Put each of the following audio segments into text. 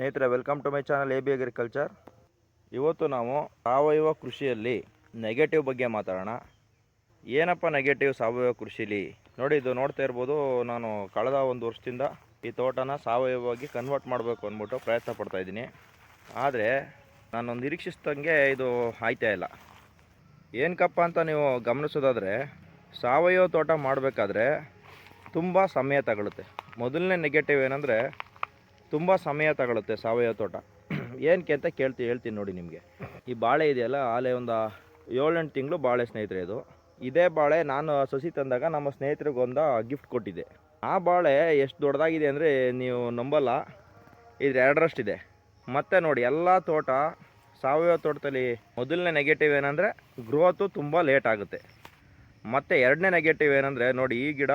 ಸ್ನೇಹಿತರೆ welcome to my channel A B agriculture ಇವತ್ತು ನಾವು ಸಾವಯವ ಕೃಷಿಯಲ್ಲಿ ನೆಗೆಟಿವ್ ಬಗ್ಗೆ ಮಾತಾಡೋಣ. ಏನಪ್ಪ ನೆಗೆಟಿವ್ ಸಾವಯವ ಕೃಷಿಲಿ? ನೋಡಿ, ಇದು ನೋಡ್ತಾ ಇರ್ಬೋದು, ನಾನು ಕಳೆದ ಒಂದು ವರ್ಷದಿಂದ ಈ ತೋಟನ ಸಾವಯವವಾಗಿ ಕನ್ವರ್ಟ್ ಮಾಡಬೇಕು ಅಂದ್ಬಿಟ್ಟು ಪ್ರಯತ್ನ ಪಡ್ತಾ ಇದ್ದೀನಿ. ಆದರೆ ನಾನು ನಿರೀಕ್ಷಿಸಿದಂಗೆ ಇದು ಆಯ್ತಾ ಇಲ್ಲ. ಏನಕ್ಕಪ್ಪ ಅಂತ ನೀವು ಗಮನಿಸೋದಾದರೆ, ಸಾವಯವ ತೋಟ ಮಾಡಬೇಕಾದ್ರೆ ತುಂಬ ಸಮಯ ತಗೊಳುತ್ತೆ. ಮೊದಲನೇ ನೆಗೆಟಿವ್ ಏನಂದರೆ ತುಂಬ ಸಮಯ ತಗೊಳುತ್ತೆ ಸಾವಯವ ತೋಟ. ಏನಕ್ಕೆ ಅಂತ ಕೇಳ್ತಿ, ಹೇಳ್ತೀನಿ ನೋಡಿ ನಿಮಗೆ. ಈ ಬಾಳೆ ಇದೆಯಲ್ಲ, ಆಲೆ ಒಂದು ಏಳೆಂಟು ತಿಂಗಳು ಬಾಳೆ ಸ್ನೇಹಿತರೆ ಇದು. ಇದೇ ಬಾಳೆ ನಾನು ಸಸಿ ತಂದಾಗ ನಮ್ಮ ಸ್ನೇಹಿತರಿಗೊಂದು ಗಿಫ್ಟ್ ಕೊಟ್ಟಿದ್ದೆ ಆ ಬಾಳೆ ಎಷ್ಟು ದೊಡ್ಡದಾಗಿದೆ ಅಂದರೆ ನೀವು ನಂಬಲ್ಲ, ಇದ್ರ ಎರಡರಷ್ಟಿದೆ. ಮತ್ತು ನೋಡಿ, ಎಲ್ಲ ತೋಟ ಸಾವಯವ ತೋಟದಲ್ಲಿ ಮೊದಲನೇ ನೆಗೆಟಿವ್ ಏನಂದರೆ ಗ್ರೋತು ತುಂಬ ಲೇಟ್ ಆಗುತ್ತೆ. ಮತ್ತು ಎರಡನೇ ನೆಗೆಟಿವ್ ಏನಂದರೆ ನೋಡಿ, ಈ ಗಿಡ,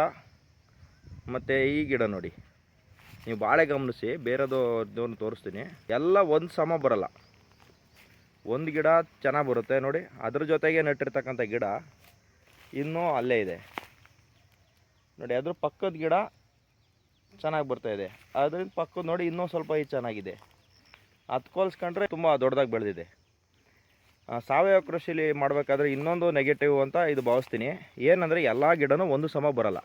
ಮತ್ತು ಈ ಗಿಡ ನೋಡಿ. ನೀವು ಬಾಳೆ ಗಮನಿಸಿ, ಬೇರೆದು ಇದನ್ನು ತೋರಿಸ್ತೀನಿ. ಎಲ್ಲ ಒಂದು ಸಮ ಬರಲ್ಲ. ಒಂದು ಗಿಡ ಚೆನ್ನಾಗಿ ಬರುತ್ತೆ ನೋಡಿ. ಅದ್ರ ಜೊತೆಗೆ ನೆಟ್ಟಿರ್ತಕ್ಕಂಥ ಗಿಡ ಇನ್ನೂ ಅಲ್ಲೇ ಇದೆ. ನೋಡಿ, ಅದ್ರ ಪಕ್ಕದ ಗಿಡ ಚೆನ್ನಾಗಿ ಬರ್ತಾ ಇದೆ. ಅದ್ರಿಂದ ಪಕ್ಕದ ನೋಡಿ ಇನ್ನೂ ಸ್ವಲ್ಪ ಈ ಚೆನ್ನಾಗಿದೆ. ಹತ್ಕೊಲ್ಸ್ಕೊಂಡ್ರೆ ತುಂಬ ದೊಡ್ಡದಾಗಿ ಬೆಳೆದಿದೆ. ಸಾವಯವ ಕೃಷಿಲಿ ಮಾಡಬೇಕಾದ್ರೆ ಇನ್ನೊಂದು ನೆಗೆಟಿವ್ ಅಂತ ಇದು ಭಾವಿಸ್ತೀನಿ. ಏನಂದರೆ ಎಲ್ಲ ಗಿಡನೂ ಒಂದು ಸಮ ಬರಲ್ಲ.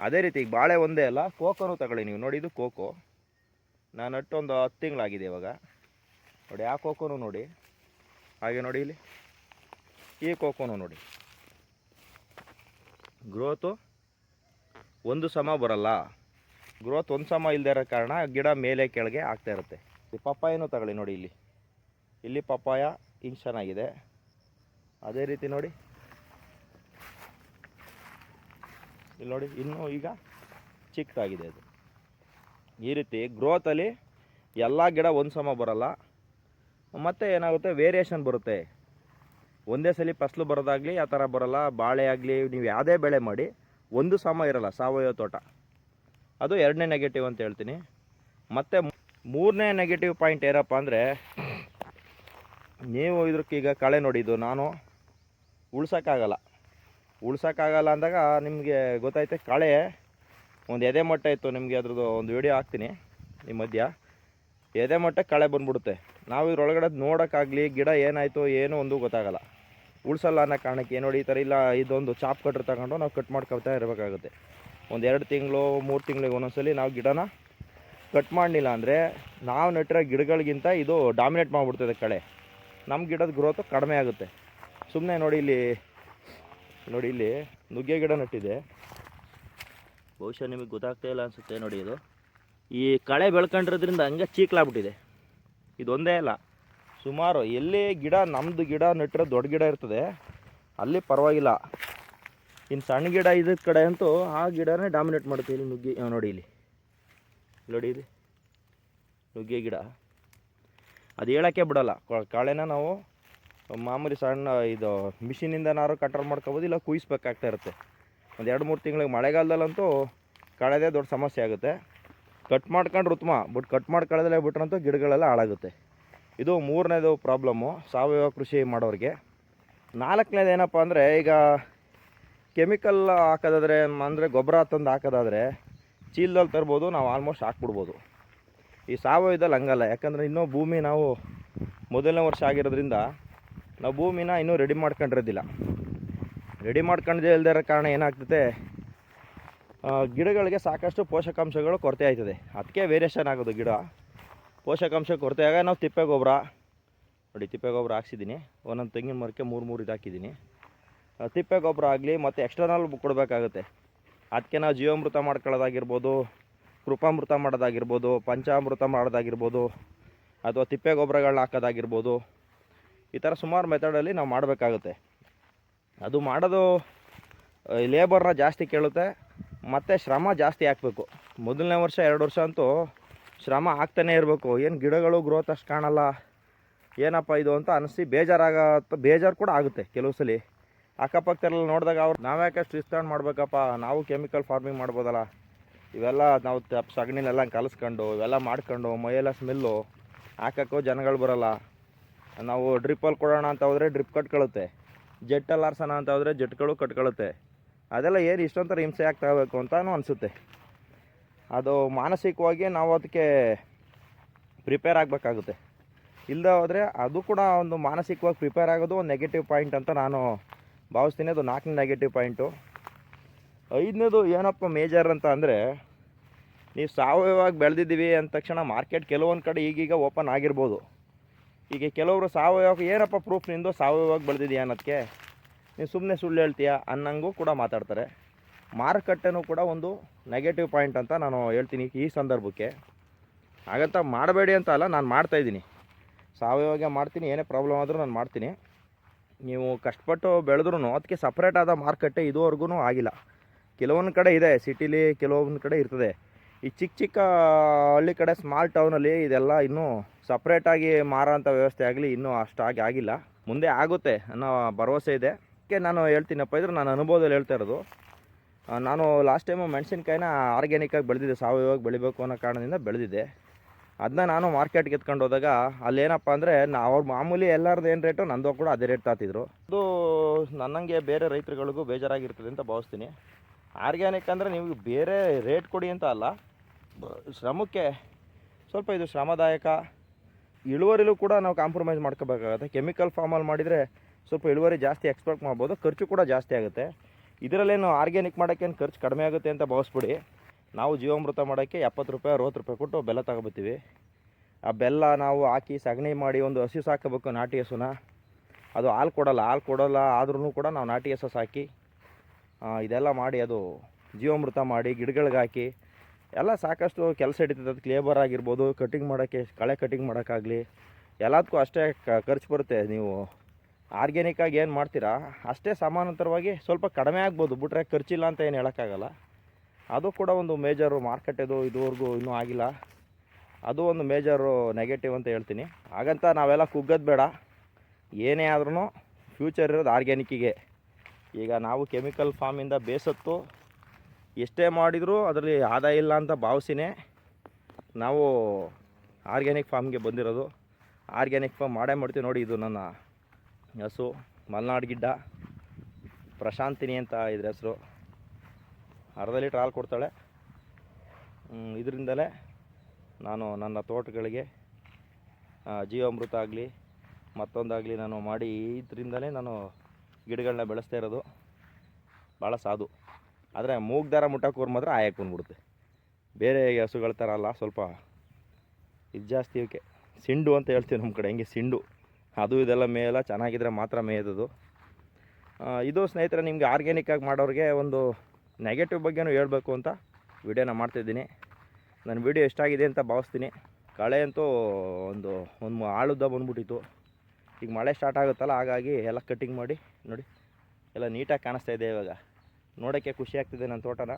ಅದೇ ರೀತಿ ಈಗ ಬಾಳೆ ಒಂದೇ ಅಲ್ಲ, ಕೋಕೋನು ತಗೊಳ್ಳಿ ನೀವು. ನೋಡಿ, ಇದು ಕೋಕೋ. ನಾನು ಒಂದು ಹತ್ತು ತಿಂಗಳಾಗಿದೆ ಇವಾಗ. ನೋಡಿ, ಆ ಕೋಕೋನು ನೋಡಿ. ಹಾಗೆ ನೋಡಿ ಇಲ್ಲಿ. ಈ ಕೋಕೋನು ನೋಡಿ. ಗ್ರೋತು ಒಂದು ಸಮ ಬರಲ್ಲ. ಗ್ರೋತ್ ಒಂದು ಸಮ ಇಲ್ಲದೆ ಇರೋ ಕಾರಣ ಗಿಡ ಮೇಲೆ ಕೆಳಗೆ ಆಗ್ತಾ ಇರುತ್ತೆ. ಈ ಪಪ್ಪಾಯನೂ ತಗೊಳ್ಳಿ ನೋಡಿ ಇಲ್ಲಿ. ಇಲ್ಲಿ ಪಪ್ಪಾಯ ಹಿಂಗೆ ಚೆನ್ನಾಗಿದೆ. ಅದೇ ರೀತಿ ನೋಡಿ. ಇಲ್ಲಿ ನೋಡಿ, ಇನ್ನೂ ಈಗ ಚಿಕ್ಕದಾಗಿದೆ ಅದು. ಈ ರೀತಿ ಗ್ರೋತಲ್ಲಿ ಎಲ್ಲ ಗಿಡ ಒಂದು ಸಮ ಬರಲ್ಲ. ಮತ್ತು ಏನಾಗುತ್ತೆ? ವೇರಿಯೇಷನ್ ಬರುತ್ತೆ. ಒಂದೇ ಸಲ ಫಸಲು ಬರೋದಾಗಲಿ ಆ ಥರ ಬರೋಲ್ಲ. ಬಾಳೆ ಆಗಲಿ, ನೀವು ಯಾವುದೇ ಬೆಳೆ ಮಾಡಿ ಒಂದು ಸಮ ಇರಲ್ಲ, ಸಾವಯವ ತೋಟ. ಅದು ಎರಡನೇ ನೆಗೆಟಿವ್ ಅಂತ ಹೇಳ್ತೀನಿ. ಮತ್ತು ಮೂರನೇ ನೆಗೆಟಿವ್ ಪಾಯಿಂಟ್ ಏನಪ್ಪ ಅಂದರೆ, ನೀವು ಇದ್ರಕ್ಕೀಗ ಕಳೆ ನೋಡಿದ್ದು, ನಾನು ಉಳ್ಸೋಕ್ಕಾಗಲ್ಲ. ಉಳ್ಸೋಕ್ಕಾಗಲ್ಲ ಅಂದಾಗ ನಿಮಗೆ ಗೊತ್ತಾಯ್ತು, ಕಳೆ ಒಂದು ಎದೆ ಮಟ್ಟ ಇತ್ತು, ನಿಮಗೆ ಅದ್ರದ್ದು ಒಂದು ವಿಡಿಯೋ ಹಾಕ್ತೀನಿ, ಈ ಮಧ್ಯ. ಎದೆ ಮಟ್ಟಕ್ಕೆ ಕಳೆ ಬಂದ್ಬಿಡುತ್ತೆ. ನಾವು ಇದ್ರೊಳಗಡೆ ನೋಡೋಕ್ಕಾಗಲಿ, ಗಿಡ ಏನಾಯಿತು ಏನೂ ಒಂದು ಗೊತ್ತಾಗಲ್ಲ. ಉಳ್ಸಲ್ಲ ಅನ್ನೋ ಕಾರಣಕ್ಕೆ ನೋಡಿ, ಈ ಥರ ಇಲ್ಲ, ಇದೊಂದು ಚಾಪ್ ಕಟ್ರ್ ತಗೊಂಡು ನಾವು ಕಟ್ ಮಾಡ್ಕೊಳ್ತಾ ಇರಬೇಕಾಗುತ್ತೆ. ಒಂದು ಎರಡು ತಿಂಗಳು, ಮೂರು ತಿಂಗಳಿಗೆ ಒಂದೊಂದ್ಸಲಿ ನಾವು ಗಿಡನ ಕಟ್ ಮಾಡಲಿಲ್ಲ ಅಂದರೆ ನಾವು ನೆಟ್ಟಿರೋ ಗಿಡಗಳಿಗಿಂತ ಇದು ಡಾಮಿನೇಟ್ ಮಾಡಿಬಿಡ್ತದೆ ಕಳೆ. ನಮ್ಮ ಗಿಡದ ಗ್ರೋತು ಕಡಿಮೆ ಆಗುತ್ತೆ. ಸುಮ್ಮನೆ ನೋಡಿ ಇಲ್ಲಿ ನೋಡಿ ಇಲ್ಲಿ ನುಗ್ಗೆ ಗಿಡ ನಟ್ಟಿದೆ. ಬಹುಶಃ ನಿಮಗೆ ಗೊತ್ತಾಗ್ತಾ ಇಲ್ಲ ಅನಿಸುತ್ತೆ ನೋಡಿ ಇದು. ಈ ಕಳೆ ಬೆಳ್ಕೊಂಡಿರೋದ್ರಿಂದ ಹಂಗೆ ಚೀಕ್ಲಾಗ್ಬಿಟ್ಟಿದೆ. ಇದೊಂದೇ ಅಲ್ಲ, ಸುಮಾರು ಎಲ್ಲಿ ಗಿಡ ನಮ್ಮದು ಗಿಡ ನೆಟ್ಟಿರೋ ದೊಡ್ಡ ಗಿಡ ಇರ್ತದೆ, ಅಲ್ಲಿ ಪರವಾಗಿಲ್ಲ. ಇನ್ನು ಸಣ್ಣ ಗಿಡ ಇದ್ದ ಕಡೆ ಅಂತೂ ಆ ಗಿಡನೇ ಡಾಮಿನೇಟ್ ಮಾಡುತ್ತೆ ಇಲ್ಲಿ ನುಗ್ಗೆ ನೋಡಿ ಇಲ್ಲಿ. ನೋಡಿ ಇಲ್ಲಿ, ನುಗ್ಗೆ ಗಿಡ. ಅದು ಹೇಳೋಕ್ಕೆ ಬಿಡೋಲ್ಲ ಕಾಳೆನ ಕಳೆನ ನಾವು ಮಾಮೂಲಿ ಸಣ್ಣ ಇದು ಮಿಷಿನಿಂದನಾರು ಕಂಟ್ರೋಲ್ ಮಾಡ್ಕೋಬೋದು, ಇಲ್ಲ ಕುಯಿಸ್ಬೇಕಾಗ್ತಾ ಇರುತ್ತೆ. ಒಂದು ಎರಡು ಮೂರು ತಿಂಗಳಿಗೆ ಮಳೆಗಾಲದಲ್ಲಂತೂ ಕಳೆದೇ ದೊಡ್ಡ ಸಮಸ್ಯೆ ಆಗುತ್ತೆ. ಕಟ್ ಮಾಡ್ಕೊಂಡ್ರೆ ಉತ್ತಮ ಬಟ್ ಕಟ್ ಮಾಡ್ಕೊಳ್ಳೋದಲ್ಲೇ ಬಿಟ್ರಂತೂ ಗಿಡಗಳೆಲ್ಲ ಹಾಳಾಗುತ್ತೆ. ಇದು ಮೂರನೇದು ಪ್ರಾಬ್ಲಮ್ಮು, ಸಾವಯವ ಕೃಷಿ ಮಾಡೋರಿಗೆ. ನಾಲ್ಕನೇದು ಏನಪ್ಪ ಅಂದರೆ, ಈಗ ಕೆಮಿಕಲ್ ಹಾಕೋದಾದ್ರೆ, ಅಂದರೆ ಗೊಬ್ಬರ ತಂದು ಹಾಕೋದಾದರೆ ಚೀಲದಲ್ಲಿ ತರ್ಬೋದು, ನಾವು ಆಲ್ಮೋಸ್ಟ್ ಹಾಕ್ಬಿಡ್ಬೋದು. ಈ ಸಾವಯವದಲ್ಲಿ ಹಂಗಲ್ಲ, ಯಾಕಂದರೆ ಇನ್ನೂ ಭೂಮಿ ನಾವು ಮೊದಲನೇ ವರ್ಷ ಆಗಿರೋದ್ರಿಂದ ನಾವು ಭೂಮಿನ ಇನ್ನೂ ರೆಡಿ ಮಾಡ್ಕೊಂಡಿರೋದಿಲ್ಲ. ರೆಡಿ ಮಾಡ್ಕೊಂಡಿದೆ ಇಲ್ಲದೆ ಇರೋ ಕಾರಣ ಏನಾಗ್ತದೆ? ಗಿಡಗಳಿಗೆ ಸಾಕಷ್ಟು ಪೋಷಕಾಂಶಗಳು ಕೊರತೆ ಆಯ್ತದೆ. ಅದಕ್ಕೆ ವೇರಿಯೇಷನ್ ಆಗೋದು ಗಿಡ. ಪೋಷಕಾಂಶ ಕೊರತೆ ಆಗ ನಾವು ತಿಪ್ಪೆ ಗೊಬ್ಬರ, ನೋಡಿ ತಿಪ್ಪೆ ಗೊಬ್ಬರ ಹಾಕ್ಸಿದ್ದೀನಿ. ಒಂದೊಂದು ತೆಂಗಿನ ಮರಕ್ಕೆ ಮೂರು ಮೂರು ಇದು ಹಾಕಿದ್ದೀನಿ ತಿಪ್ಪೆ ಗೊಬ್ಬರ ಆಗಲಿ ಮತ್ತು ಎಕ್ಸ್ಟರ್ನಲ್ ಕೊಡಬೇಕಾಗುತ್ತೆ. ಅದಕ್ಕೆ ನಾವು ಜೀವಾಮೃತ ಮಾಡ್ಕೊಳ್ಳೋದಾಗಿರ್ಬೋದು, ಕೃಪಾಮೃತ ಮಾಡೋದಾಗಿರ್ಬೋದು, ಪಂಚಾಮೃತ ಮಾಡೋದಾಗಿರ್ಬೋದು, ಅಥವಾ ತಿಪ್ಪೆ ಗೊಬ್ಬರಗಳನ್ನ ಹಾಕೋದಾಗಿರ್ಬೋದು ಈ ಥರ ಸುಮಾರು ಮೆಥಡಲ್ಲಿ ನಾವು ಮಾಡಬೇಕಾಗುತ್ತೆ. ಅದು ಮಾಡೋದು ಲೇಬರ್ನ ಜಾಸ್ತಿ ಕೇಳುತ್ತೆ, ಮತ್ತು ಶ್ರಮ ಜಾಸ್ತಿ ಹಾಕಬೇಕು. ಮೊದಲನೇ ವರ್ಷ, ಎರಡು ವರ್ಷ ಅಂತೂ ಶ್ರಮ ಆಗ್ತಾನೇ ಇರಬೇಕು. ಏನು ಗಿಡಗಳು ಗ್ರೋತ್ ಅಷ್ಟು ಕಾಣಲ್ಲ. ಏನಪ್ಪ ಇದು ಅಂತ ಅನಿಸಿ ಬೇಜಾರಾಗ, ಬೇಜಾರು ಕೂಡ ಆಗುತ್ತೆ ಕೆಲವು ಸಲ. ಅಕ್ಕಪಕ್ಕದಲ್ಲ ನೋಡಿದಾಗ ಅವ್ರು, ನಾವ್ಯಾಕೆ ವಿಸ್ತರಣೆ ಮಾಡಬೇಕಪ್ಪ? ನಾವು ಕೆಮಿಕಲ್ ಫಾರ್ಮಿಂಗ್ ಮಾಡ್ಬೋದಲ್ಲ. ಇವೆಲ್ಲ ನಾವು ಸಗಣಿನೆಲ್ಲ ಕಲಿಸ್ಕೊಂಡು, ಇವೆಲ್ಲ ಮಾಡ್ಕೊಂಡು, ಮೈಯೆಲ್ಲ ಸ್ಮೆಲ್ಲು ಹಾಕೋಕ್ಕೂ ಜನಗಳು ಬರಲ್ಲ. ನಾವು ಡ್ರಿಪ್ಪಲ್ಲಿ ಕೊಡೋಣ ಅಂತ ಹೋದರೆ ಡ್ರಿಪ್ ಕಟ್ಕೊಳ್ಳುತ್ತೆ ಜೆಟ್ಟಲ್ಲಿ ಆರ್ಸೋಣ ಅಂತ ಹೋದರೆ ಜೆಟ್ಗಳು ಕಟ್ಕೊಳುತ್ತೆ ಅದೆಲ್ಲ ಏನು ಇಷ್ಟೊಂಥರ ಹಿಂಸೆ ಆಗ್ತಾ ಅಂತಲೂ ಅನಿಸುತ್ತೆ. ಅದು ಮಾನಸಿಕವಾಗಿ ನಾವು ಅದಕ್ಕೆ ಪ್ರಿಪೇರ್ ಆಗಬೇಕಾಗುತ್ತೆ. ಇಲ್ಲದೆ ಹೋದರೆ ಅದು ಕೂಡ ಒಂದು ಮಾನಸಿಕವಾಗಿ ಪ್ರಿಪೇರ್ ಆಗೋದು ಒಂದು ನೆಗೆಟಿವ್ ಪಾಯಿಂಟ್ ಅಂತ ನಾನು ಭಾವಿಸ್ತೀನಿ. ಅದು ನಾಲ್ಕನೇ ನೆಗೆಟಿವ್ ಪಾಯಿಂಟು ಐದನೇದು ಏನಪ್ಪ ಮೇಜರ್ ಅಂತ ಅಂದರೆ, ನೀವು ಸಾವಯವಾಗಿ ಬೆಳೆದಿದ್ದೀವಿ ಅಂದ ತಕ್ಷಣ ಮಾರ್ಕೆಟ್ ಕೆಲವೊಂದು ಕಡೆ ಈಗೀಗ ಓಪನ್ ಆಗಿರ್ಬೋದು. ಈಗ ಕೆಲವರು ಸಾವಯವ ಏನಪ್ಪ ಪ್ರೂಫ್ ನಿಂದು? ಸಾವಯವಾಗಿ ಬೆಳೆದಿದೆಯಾ ಅನ್ನೋದಕ್ಕೆ ನೀನು ಸುಮ್ಮನೆ ಸುಳ್ಳು ಹೇಳ್ತೀಯಾ? ಅನ್ನಂಗೂ ಕೂಡ ಮಾತಾಡ್ತಾರೆ. ಮಾರುಕಟ್ಟೆನೂ ಕೂಡ ಒಂದು ನೆಗೆಟಿವ್ ಪಾಯಿಂಟ್ ಅಂತ ನಾನು ಹೇಳ್ತೀನಿ ಈ ಸಂದರ್ಭಕ್ಕೆ. ಹಾಗಂತ ಮಾಡಬೇಡಿ ಅಂತ ಅಲ್ಲ, ನಾನು ಮಾಡ್ತಾಯಿದ್ದೀನಿ ಸಾವಯವಾಗೆ ಮಾಡ್ತೀನಿ, ಏನೇ ಪ್ರಾಬ್ಲಮ್ ಆದರೂ ನಾನು ಮಾಡ್ತೀನಿ. ನೀವು ಕಷ್ಟಪಟ್ಟು ಬೆಳೆದ್ರೂ ಅದಕ್ಕೆ ಸಪ್ರೇಟ್ ಆದ ಮಾರುಕಟ್ಟೆ ಇದುವರೆಗೂ ಆಗಿಲ್ಲ. ಕೆಲವೊಂದು ಕಡೆ ಇದೆ, ಸಿಟಿಲಿ ಕೆಲವೊಂದು ಕಡೆ ಇರ್ತದೆ. ಈ ಚಿಕ್ಕ ಚಿಕ್ಕ ಹಳ್ಳಿ ಕಡೆ ಸ್ಮಾಲ್ ಟೌನಲ್ಲಿ ಇದೆಲ್ಲ ಇನ್ನೂ ಸಪ್ರೇಟಾಗಿ ಮಾರೋಂಥ ವ್ಯವಸ್ಥೆ ಆಗಲಿ ಇನ್ನೂ ಅಷ್ಟಾಗಿ ಆಗಿಲ್ಲ. ಮುಂದೆ ಆಗುತ್ತೆ ಅನ್ನೋ ಭರವಸೆ ಇದೆ. ಅದಕ್ಕೆ ನಾನು ಹೇಳ್ತೀನಪ್ಪ ಇದ್ರೆ ನಾನು ಅನುಭವದಲ್ಲಿ ಹೇಳ್ತಾ ಇರೋದು. ನಾನು ಲಾಸ್ಟ್ ಟೈಮು ಮೆಣಸಿನ್ಕಾಯಿನ ಆರ್ಗ್ಯಾನಿಕ್ಕಾಗಿ ಬೆಳೆದಿದ್ದೆ. ಸಾವಯವಾಗಿ ಬೆಳಿಬೇಕು ಅನ್ನೋ ಕಾರಣದಿಂದ ಬೆಳೆದಿದ್ದೆ. ಅದನ್ನ ನಾನು ಮಾರ್ಕೆಟ್ಗೆ ಎತ್ಕೊಂಡು ಹೋದಾಗ ಅಲ್ಲೇನಪ್ಪ ಅಂದರೆ ನಾವು ಅವ್ರ ಮಾಮೂಲಿ ಎಲ್ಲರದ್ದು ಏನು ರೇಟು ನಂದು ಕೂಡ ಅದೇ ರೇಟ್ ತಾತಿದ್ರು. ಅದು ನನ್ನಂಗೆ ಬೇರೆ ರೈತರುಗಳಿಗೂ ಬೇಜಾರಾಗಿರ್ತದೆ ಅಂತ ಭಾವಿಸ್ತೀನಿ. ಆರ್ಗ್ಯಾನಿಕ್ ಅಂದರೆ ನಿಮಗೆ ಬೇರೆ ರೇಟ್ ಕೊಡಿ ಅಂತ ಅಲ್ಲ. ಶ್ರಮಕ್ಕೆ ಸ್ವಲ್ಪ ಇದು ಶ್ರಮದಾಯಕ ಇಳುವರಿಲೂ ಕೂಡ ನಾವು ಕಾಂಪ್ರಮೈಸ್ ಮಾಡ್ಕೋಬೇಕಾಗತ್ತೆ. ಕೆಮಿಕಲ್ ಫಾರ್ಮಲ್ಲಿ ಮಾಡಿದರೆ ಸ್ವಲ್ಪ ಇಳುವರಿ ಜಾಸ್ತಿ ಎಕ್ಸ್ಪೆಕ್ಟ್ ಮಾಡ್ಬೋದು, ಖರ್ಚು ಕೂಡ ಜಾಸ್ತಿ ಆಗುತ್ತೆ. ಇದರಲ್ಲೇನು ಆರ್ಗ್ಯಾನಿಕ್ ಮಾಡೋಕ್ಕೇನು ಖರ್ಚು ಕಡಿಮೆ ಆಗುತ್ತೆ ಅಂತ ಭಾವಿಸ್ಬಿಡಿ. ನಾವು ಜೀವಾಮೃತ ಮಾಡೋಕ್ಕೆ ಎಪ್ಪತ್ತು ರೂಪಾಯಿ, ಅರುವತ್ತು ರೂಪಾಯಿ ಕೊಟ್ಟು ಬೆಲ್ಲ ತಗೊಬತ್ತೀವಿ. ಆ ಬೆಲ್ಲ ನಾವು ಹಾಕಿ ಸಗಣಿ ಮಾಡಿ ಒಂದು ಹಸಿ ಸಾಕಬೇಕು ನಾಟಿ ಹಸುನ. ಅದು ಹಾಲು ಕೊಡಲ್ಲ, ಹಾಲು ಕೊಡೋಲ್ಲ ಆದ್ರೂ ಕೂಡ ನಾವು ನಾಟಿ ಹಸು ಸಾಕಿ ಇದೆಲ್ಲ ಮಾಡಿ ಅದು ಜೀವಾಮೃತ ಮಾಡಿ ಗಿಡಗಳಿಗೆ ಹಾಕಿ ಎಲ್ಲ ಸಾಕಷ್ಟು ಕೆಲಸ ಹಿಡಿತದೆ ಅದು ಕ್ಲೇಬರ್ ಆಗಿರ್ಬೋದು ಕಟಿಂಗ್ ಮಾಡೋಕ್ಕೆ, ಕಳೆ ಕಟಿಂಗ್ ಮಾಡೋಕ್ಕಾಗಲಿ, ಎಲ್ಲದಕ್ಕೂ ಅಷ್ಟೇ ಖರ್ಚು ಬರುತ್ತೆ ನೀವು. ಆರ್ಗ್ಯಾನಿಕ್ಕಾಗಿ ಏನು ಮಾಡ್ತೀರಾ? ಅಷ್ಟೇ ಸಮಾನಾಂತರವಾಗಿ ಸ್ವಲ್ಪ ಕಡಿಮೆ ಆಗ್ಬೋದು. ಬಿಟ್ರೆ ಖರ್ಚಿಲ್ಲ ಅಂತ ಏನು ಹೇಳೋಕ್ಕಾಗಲ್ಲ. ಅದು ಕೂಡ ಒಂದು ಮೇಜರು ಮಾರ್ಕೆಟದು ಇದುವರೆಗೂ ಇನ್ನೂ ಆಗಿಲ್ಲ. ಅದು ಒಂದು ಮೇಜರು ನೆಗೆಟಿವ್ ಅಂತ ಹೇಳ್ತೀನಿ. ಹಾಗಂತ ನಾವೆಲ್ಲ ಕುಗ್ಗೋದು ಬೇಡ. ಏನೇ ಆದ್ರೂ ಫ್ಯೂಚರ್ ಇರೋದು ಆರ್ಗ್ಯಾನಿಕ್ಕಿಗೆ ಈಗ ನಾವು ಕೆಮಿಕಲ್ ಫಾರ್ಮಿಂದ ಬೇಸತ್ತು ಎಷ್ಟೇ ಮಾಡಿದರೂ ಅದರಲ್ಲಿ ಆದಾಯ ಇಲ್ಲ ಅಂತ ಭಾವಿಸಿನೇ ನಾವು ಆರ್ಗ್ಯಾನಿಕ್ ಫಾರ್ಮ್ಗೆ ಬಂದಿರೋದು. ಆರ್ಗ್ಯಾನಿಕ್ ಫಾರ್ಮ್ ಮಾಡೇ ಮಾಡ್ತೀವಿ ನೋಡಿ, ಇದು ನನ್ನ ಹಸು, ಮಲೆನಾಡು ಗಿಡ್ಡ, ಪ್ರಶಾಂತಿನಿ ಅಂತ ಇದ್ರ ಹೆಸರು. ಅರ್ಧ ಲೀಟ್ರ್ ಹಾಲು ಕೊಡ್ತಾಳೆ. ಇದರಿಂದಲೇ ನಾನು ನನ್ನ ತೋಟಗಳಿಗೆ ಜೀವಾಮೃತ ಆಗಲಿ, ಮತ್ತೊಂದಾಗಲಿ ನಾನು ಮಾಡಿ, ಇದರಿಂದಲೇ ನಾನು ಗಿಡಗಳನ್ನ ಬೆಳೆಸ್ತಾ ಇರೋದು. ಭಾಳ ಸಾಧು. ಆದರೆ ಮೂಗ್ ದಾರ ಮುಟ್ಟಕ್ಕೆ ಮಾತ್ರ ಆಯಕ್ಕೆ ಬಂದ್ಬಿಡುತ್ತೆ. ಬೇರೆ ಹಸುಗಳ ಥರ ಅಲ್ಲ, ಸ್ವಲ್ಪ ಇದು ಜಾಸ್ತಿ ಇವಕ್ಕೆ ಸಿಂಡು ಅಂತ ಹೇಳ್ತೀವಿ ನಮ್ಮ ಕಡೆ, ಹಿಂಗೆ ಸಿಂಡು. ಅದು ಇದೆಲ್ಲ ಮೇಯಲ್ಲ, ಚೆನ್ನಾಗಿದ್ರೆ ಮಾತ್ರ ಮೇಯೋದು ಇದು ಸ್ನೇಹಿತರೆ, ನಿಮಗೆ ಆರ್ಗ್ಯಾನಿಕ್ಕಾಗಿ ಮಾಡೋರಿಗೆ ಒಂದು ನೆಗೆಟಿವ್ ಬಗ್ಗೆನೂ ಹೇಳಬೇಕು ಅಂತ ವಿಡಿಯೋನ ಮಾಡ್ತಿದ್ದೀನಿ ನನ್ನ ವಿಡಿಯೋ ಎಷ್ಟಾಗಿದೆ ಅಂತ ಭಾವಿಸ್ತೀನಿ. ಕಳೆ ಅಂತೂ ಒಂದು ಒಂದು ಆಳುದ್ದ ಬಂದ್ಬಿಟ್ಟಿತ್ತು. ಈಗ ಮಳೆ ಸ್ಟಾರ್ಟ್ ಆಗುತ್ತಲ್ಲ, ಹಾಗಾಗಿ ಎಲ್ಲ ಕಟ್ಟಿಂಗ್ ಮಾಡಿ, ನೋಡಿ, ಎಲ್ಲ ನೀಟಾಗಿ ಕಾಣಿಸ್ತಾ ಇದೆ ಇವಾಗ. ನೋಡೋಕ್ಕೆ ಖುಷಿ ಆಗ್ತಿದೆ ನನ್ನ ತೋಟನ.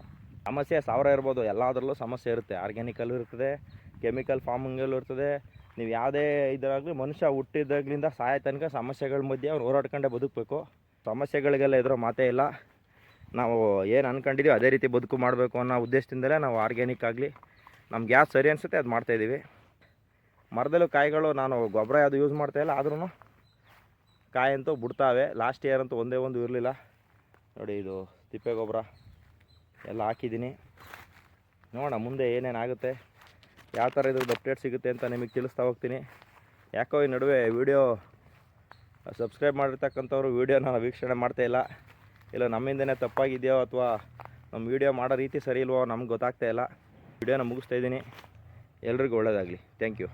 ಸಮಸ್ಯೆ ಸಾವಿರ ಇರ್ಬೋದು, ಎಲ್ಲದರಲ್ಲೂ ಸಮಸ್ಯೆ ಇರುತ್ತೆ. ಆರ್ಗ್ಯಾನಿಕಲ್ಲೂ ಇರ್ತದೆ, ಕೆಮಿಕಲ್ ಫಾರ್ಮಿಂಗಲ್ಲೂ ಇರ್ತದೆ. ನೀವು ಯಾವುದೇ ಇದರಾಗಲಿ ಮನುಷ್ಯ ಹುಟ್ಟಿದಾಗ್ಲಿಂದ ಸಾಯೋ ತನಕ ಸಮಸ್ಯೆಗಳ ಮಧ್ಯೆ ಅವ್ರು ಹೋರಾಡ್ಕೊಂಡೇ ಬದುಕಬೇಕು. ಸಮಸ್ಯೆಗಳಿಗೆಲ್ಲ ಎದುರೋ ಮಾತೇ ಇಲ್ಲ. ನಾವು ಏನು ಅನ್ಕೊಂಡಿದ್ದೀವಿ ಅದೇ ರೀತಿ ಬದುಕು ಮಾಡಬೇಕು ಅನ್ನೋ ಉದ್ದೇಶದಿಂದಲೇ ನಾವು ಆರ್ಗ್ಯಾನಿಕ್ ಆಗಲಿ ನಮ್ಮ ಗ್ಯಾಸ್ ಸರಿ ಅನಿಸುತ್ತೆ, ಅದು ಮಾಡ್ತಾಯಿದ್ದೀವಿ ಮರದಲ್ಲೂ ಕಾಯಿಗಳು ನಾನು ಗೊಬ್ಬರ ಯಾವುದು ಯೂಸ್ ಮಾಡ್ತಾಯಿಲ್ಲ ಆದ್ರೂ ಅಂತೂ ಬಿಡ್ತಾವೆ. ಲಾಸ್ಟ್ ಇಯರ್ ಅಂತೂ ಒಂದೇ ಒಂದು ಇರಲಿಲ್ಲ. ನೋಡಿ ಇದು ತಿಪ್ಪೆ ಗೊಬ್ಬರ ಎಲ್ಲ ಹಾಕಿದ್ದೀನಿ. ನೋಡೋಣ, ಮುಂದೆ ಏನೇನಾಗುತ್ತೆ, ಯಾವ ಥರ ಇದ್ರದ್ದು ಅಪ್ಡೇಟ್ ಸಿಗುತ್ತೆ ಅಂತ ನಿಮಗೆ ತಿಳಿಸ್ತಾ ಹೋಗ್ತೀನಿ. ಯಾಕೋ ಈ ನಡುವೆ ವಿಡಿಯೋ ಸಬ್ಸ್ಕ್ರೈಬ್ ಮಾಡಿರ್ತಕ್ಕಂಥವ್ರು ವೀಡಿಯೋನ ವೀಕ್ಷಣೆ ಮಾಡ್ತಾ ಇಲ್ಲ. ಇಲ್ಲ, ನಮ್ಮಿಂದನೇ ತಪ್ಪಾಗಿದೆಯೋ ಅಥವಾ ನಮ್ಮ ವೀಡಿಯೋ ಮಾಡೋ ರೀತಿ ಸರಿ ಇಲ್ವೋ ನಮ್ಗೆ ಗೊತ್ತಾಗ್ತಾ ಇಲ್ಲ. ವಿಡಿಯೋನ ಮುಗಿಸ್ತಾ ಇದ್ದೀನಿ. ಎಲ್ರಿಗೂ ಒಳ್ಳೆಯದಾಗಲಿ ಥ್ಯಾಂಕ್ ಯು